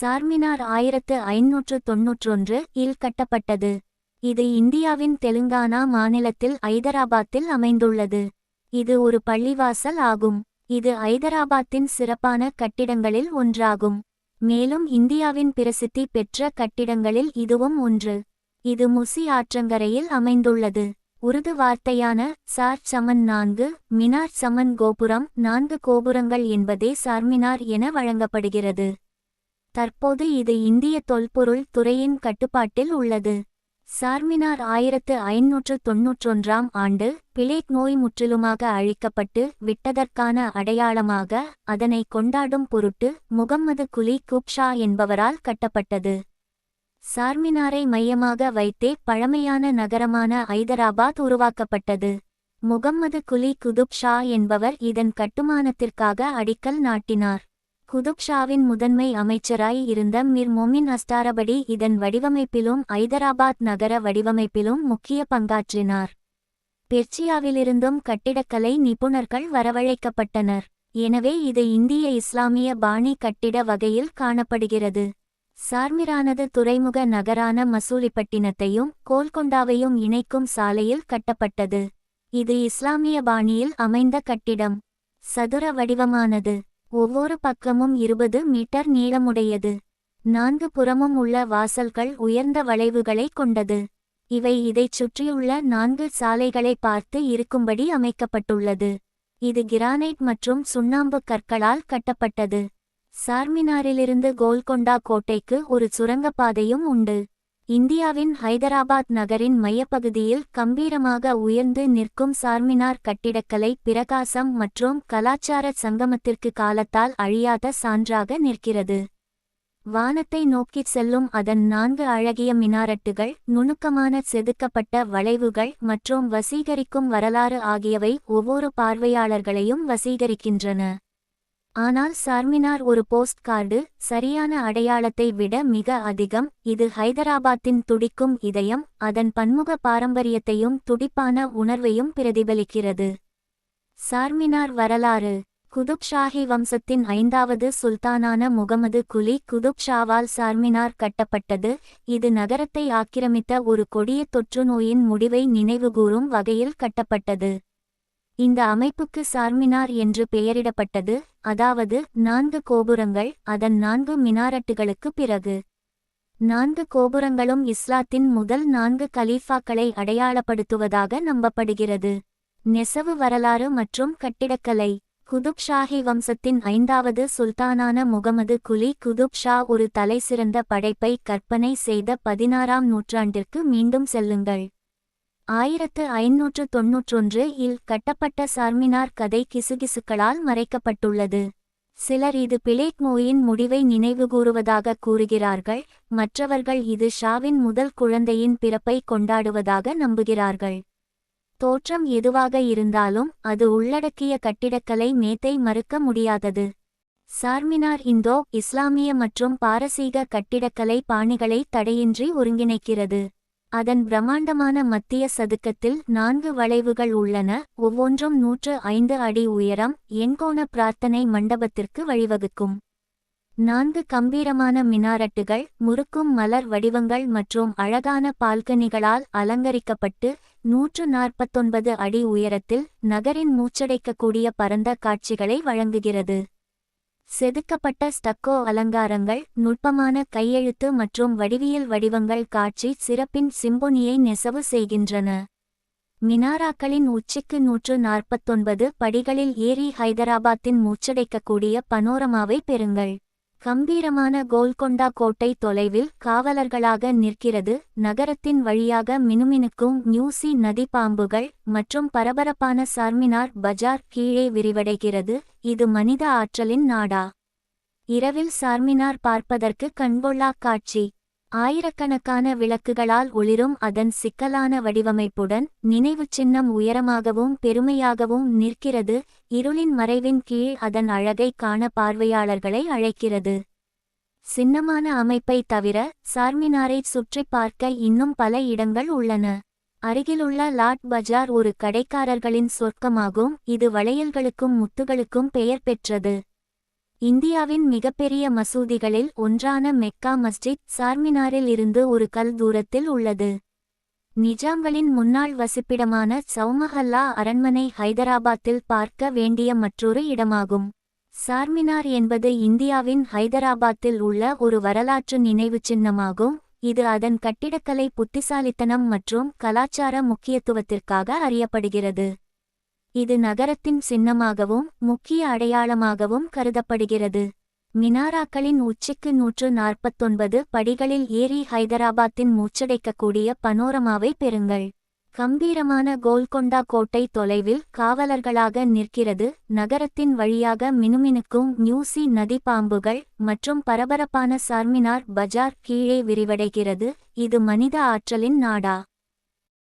சார்மினார் ஆயிரத்து ஐநூற்று தொன்னூற்றொன்று இல் கட்டப்பட்டது. இது இந்தியாவின் தெலுங்கானா மாநிலத்தில் ஐதராபாத்தில் அமைந்துள்ளது. இது ஒரு பள்ளிவாசல் ஆகும். இது ஐதராபாத்தின் சிறப்பான கட்டிடங்களில் ஒன்றாகும். மேலும் இந்தியாவின் பிரசித்தி பெற்ற கட்டிடங்களில் இதுவும் ஒன்று. இது முசி ஆற்றங்கரையில் அமைந்துள்ளது. உருது வார்த்தையான சார் சமன் நான்கு மினார் சமன் கோபுரம் நான்கு கோபுரங்கள் என்பதே சார்மினார் என வழங்கப்படுகிறது. தற்போது இது இந்திய தொல்பொருள் துறையின் கட்டுப்பாட்டில் உள்ளது. சார்மினார் ஆயிரத்து ஐநூற்று தொன்னூற்றொன்றாம் ஆண்டு பிளேக் நோய் முற்றிலுமாக அழிக்கப்பட்டு விட்டதற்கான அடையாளமாக அதனை கொண்டாடும் பொருட்டு முகம்மது குலி குப்ஷா என்பவரால் கட்டப்பட்டது. சார்மினாரை மையமாக வைத்தே பழமையான நகரமான ஐதராபாத் உருவாக்கப்பட்டது. முகம்மது குலி குதுப் ஷா என்பவர் இதன் கட்டுமானத்திற்காக அடிக்கல் நாட்டினார். குதுப்ஷாவின் முதன்மை அமைச்சராய் இருந்த மிர் மொமின் அஸ்தாரபடி இதன் வடிவமைப்பிலும் ஐதராபாத் நகர வடிவமைப்பிலும் முக்கிய பங்காற்றினார். பெர்ச்சியாவிலிருந்தும் கட்டிடக்கலை நிபுணர்கள் வரவழைக்கப்பட்டனர். எனவே இது இந்திய இஸ்லாமிய பாணி கட்டிட வகையில் காணப்படுகிறது. சார்மிரானது துறைமுக நகரான மசூலிப்பட்டினத்தையும் கோல்கொண்டாவையும் இணைக்கும் சாலையில் கட்டப்பட்டது. இது இஸ்லாமிய பாணியில் அமைந்த கட்டிடம். சதுர வடிவமானது. ஒவ்வொரு பக்கமும் இருபது மீட்டர் நீளமுடையது. நான்கு புறமும் உள்ள வாசல்கள் உயர்ந்த வளைவுகளை கொண்டது. இவை இதைச் சுற்றியுள்ள நான்கு சாலைகளை பார்த்து இருக்கும்படி அமைக்கப்பட்டுள்ளது. இது கிரானைட் மற்றும் சுண்ணாம்பு கற்களால் கட்டப்பட்டது. சார்மினாரிலிருந்து கோல்கொண்டா கோட்டைக்கு ஒரு சுரங்கப்பாதையும் உண்டு. இந்தியாவின் ஹைதராபாத் நகரின் மையப்பகுதியில் கம்பீரமாக உயர்ந்து நிற்கும் சார்மினார் கட்டிடக்கலை பிரகாசம் மற்றும் கலாச்சார சங்கமத்திற்கு காலத்தால் அழியாத சான்றாக நிற்கிறது. வானத்தை நோக்கிச் செல்லும் அதன் நான்கு அழகிய மினாரட்டுகள் நுணுக்கமான செதுக்கப்பட்ட வளைவுகள் மற்றும் வசீகரிக்கும் வரலாறு ஆகியவை ஒவ்வொரு பார்வையாளர்களையும் வசீகரிக்கின்றன. ஆனால் சார்மினார் ஒரு போஸ்ட் கார்டு சரியான அடையாளத்தை விட மிக அதிகம் இது ஹைதராபாத்தின் துடிக்கும் இதயம் அதன் பன்முக பாரம்பரியத்தையும் துடிப்பான உணர்வையும் பிரதிபலிக்கிறது. சார்மினார் வரலாறு. குதுப் ஷாஹி வம்சத்தின் ஐந்தாவது சுல்தானான முகமது குலி குதுப் ஷாவால் சார்மினார் கட்டப்பட்டது இது நகரத்தை ஆக்கிரமித்த ஒரு கொடிய தொற்றுநோயின் முடிவை நினைவுகூரும் வகையில் கட்டப்பட்டது. இந்த அமைப்புக்கு சார்மினார் என்று பெயரிடப்பட்டது அதாவது நான்கு கோபுரங்கள் அதன் நான்கு மினாரட்டுகளுக்கு பிறகு. நான்கு கோபுரங்களும் இஸ்லாத்தின் முதல் நான்கு கலீஃபாக்களை அடையாளப்படுத்துவதாக நம்பப்படுகிறது. நெசவு வரலாறு மற்றும் கட்டிடக்கலை. குதுப் ஷாஹி வம்சத்தின் ஐந்தாவது சுல்தானான முகமது குலி குதுப் ஷா ஒரு தலைசிறந்த படைப்பை கற்பனை செய்த பதினாறாம் நூற்றாண்டிற்கு மீண்டும் செல்லுங்கள். ஆயிரத்து ஐநூற்று தொன்னூற்றொன்று இல் கட்டப்பட்ட சார்மினார் கதை கிசுகிசுக்களால் மறைக்கப்பட்டுள்ளது. சிலர் இது பிளேட் நோயின் முடிவை நினைவுகூறுவதாக கூறுகிறார்கள் மற்றவர்கள் இது ஷாவின் முதல் குழந்தையின் பிறப்பை கொண்டாடுவதாக நம்புகிறார்கள். தோற்றம் எதுவாக இருந்தாலும் அது உள்ளடக்கிய கட்டிடக்கலை மேத்தை மறுக்க முடியாதது. சார்மினார் இந்தோ இஸ்லாமிய மற்றும் பாரசீக கட்டிடக்கலை பாணிகளை தடையின்றி ஒருங்கிணைக்கிறது. அதன் பிரம்மாண்டமான மத்திய சதுக்கத்தில் நான்கு வளைவுகள் உள்ளன. ஒவ்வொன்றும் நூற்று ஐந்து அடி உயரம் எண்கோண பிரார்த்தனை மண்டபத்திற்கு வழிவகுக்கும். நான்கு கம்பீரமான மினாரட்டுகள் முறுக்கும் மலர் வடிவங்கள் மற்றும் அழகான பால்கனிகளால் அலங்கரிக்கப்பட்டு நூற்று நாற்பத்தொன்பது அடி உயரத்தில் நகரின் மூச்சடைக்கக்கூடிய பரந்த காட்சிகளை வழங்குகிறது. செதுக்கப்பட்ட ஸ்டக்கோ அலங்காரங்கள் நுட்பமான கையெழுத்து மற்றும் வடிவியல் வடிவங்கள் காட்சி சிறப்பின் சிம்பொனியை நெசவு செய்கின்றன. மினாராக்களின் உச்சிக்கு நூற்று நாற்பத்தொன்பது படிகளில் ஏறி ஹைதராபாத்தின் மூச்சடைக்கக்கூடிய பனோரமாவை பெறுங்கள். கம்பீரமான கோல்கொண்டா கோட்டை தொலைவில் காவலர்களாக நிற்கிறது. நகரத்தின் வழியாக மினுமினுக்கும் நியூசி நதி பாம்புகள் மற்றும் பரபரப்பான சார்மினார் பஜார் கீழே விரிவடைகிறது. இது மனித ஆற்றலின் நாடா. இரவில் சார்மினார் பார்ப்பதற்கு கண்கொள்ளா காட்சி. ஆயிரக்கணக்கான விளக்குகளால் ஒளிரும் அதன் சிக்கலான வடிவமைப்புடன் நினைவுச் சின்னம் உயரமாகவும் பெருமையாகவும் நிற்கிறது இருளின் மறைவின் கீழ் அதன் அழகை காண பார்வையாளர்களை அழைக்கிறது. சின்னமான அமைப்பை தவிர சார்மினாரை சுற்றிப் பார்க்க இன்னும் பல இடங்கள் உள்ளன. அருகிலுள்ள லாட் பஜார் ஒரு கடைக்காரர்களின் சொர்க்கமாகும் இது வளையல்களுக்கும் முத்துகளுக்கும் பெயர் பெற்றது. இந்தியாவின் மிகப்பெரிய மசூதிகளில் ஒன்றான மெக்கா மஸ்ஜித் சார்மினாரில் இருந்து ஒரு கல் தூரத்தில் உள்ளது. நிஜாம்களின் முன்னாள் வசிப்பிடமான சௌமஹல்லா அரண்மனை ஹைதராபாத்தில் பார்க்க வேண்டிய மற்றொரு இடமாகும். சார்மினார் என்பது இந்தியாவின் ஹைதராபாத்தில் உள்ள ஒரு வரலாற்று நினைவு சின்னமாகும். இது அதன் கட்டிடக்கலை புத்திசாலித்தனம் மற்றும் கலாச்சார முக்கியத்துவத்திற்காக அறியப்படுகிறது. இது நகரத்தின் சின்னமாகவும் முக்கிய அடையாளமாகவும் கருதப்படுகிறது. மினாராக்களின் உச்சிக்கு நூற்று நாற்பத்தொன்பது படிகளில் ஏறி ஹைதராபாத்தின் மூச்சடைக்கக்கூடிய பனோரமாவை பெறுங்கள். கம்பீரமான கோல்கொண்டா கோட்டை தொலைவில் காவலர்களாக நிற்கிறது நகரத்தின் வழியாக மினுமினுக்கும் நியூசி நதி பாம்புகள் மற்றும் பரபரப்பான சார்மினார் பஜார் கீழே விரிவடைகிறது. இது மனித ஆற்றலின் நாடா.